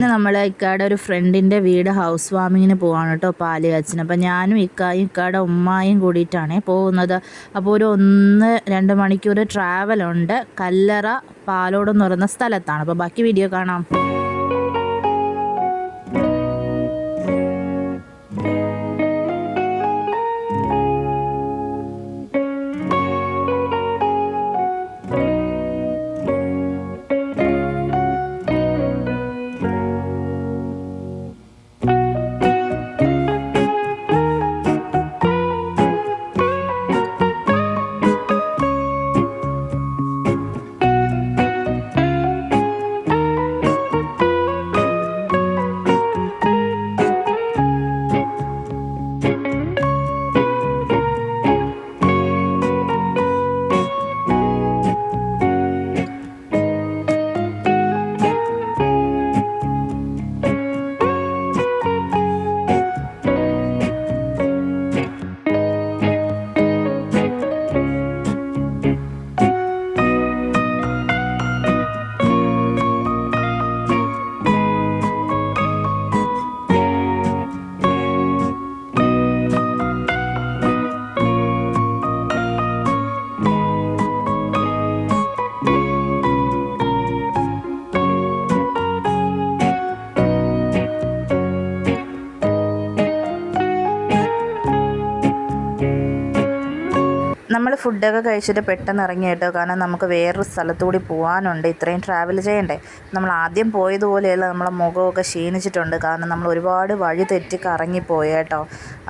ഇന്ന് നമ്മൾ ഇക്കാടെ ഒരു ഫ്രണ്ടിന്റെ വീട് ഹൗസ് വാമിങ്ങിന് പോവാണ് കേട്ടോ പാലുകാച്ചിന് അപ്പം ഞാനും ഇക്കായും ഇക്കാടെ ഉമ്മായും കൂടിയിട്ടാണ് പോകുന്നത്. അപ്പോൾ ഒരു ഒന്ന് രണ്ട് മണിക്കൂർ ട്രാവലുണ്ട് കല്ലറ പാലോട് എന്ന് പറയുന്ന സ്ഥലത്താണ്. അപ്പോൾ ബാക്കി വീഡിയോ കാണാം. നമ്മൾ ഫുഡൊക്കെ കഴിച്ചിട്ട് പെട്ടെന്ന് ഇറങ്ങി കേട്ടോ. കാരണം നമുക്ക് വേറൊരു സ്ഥലത്തുകൂടി പോകാനുണ്ട് ഇത്രയും ട്രാവൽ ചെയ്യണ്ടേ. നമ്മൾ ആദ്യം പോയതുപോലെയല്ല നമ്മളെ മുഖമൊക്കെ ക്ഷീണിച്ചിട്ടുണ്ട്. കാരണം നമ്മൾ ഒരുപാട് വഴി തെറ്റി കറങ്ങിപ്പോയി കേട്ടോ.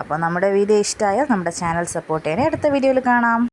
അപ്പോൾ നമ്മുടെ വീഡിയോ ഇഷ്ടമായാൽ നമ്മുടെ ചാനൽ സപ്പോർട്ട് ചെയ്യണേ അടുത്ത വീഡിയോയിൽ കാണാം.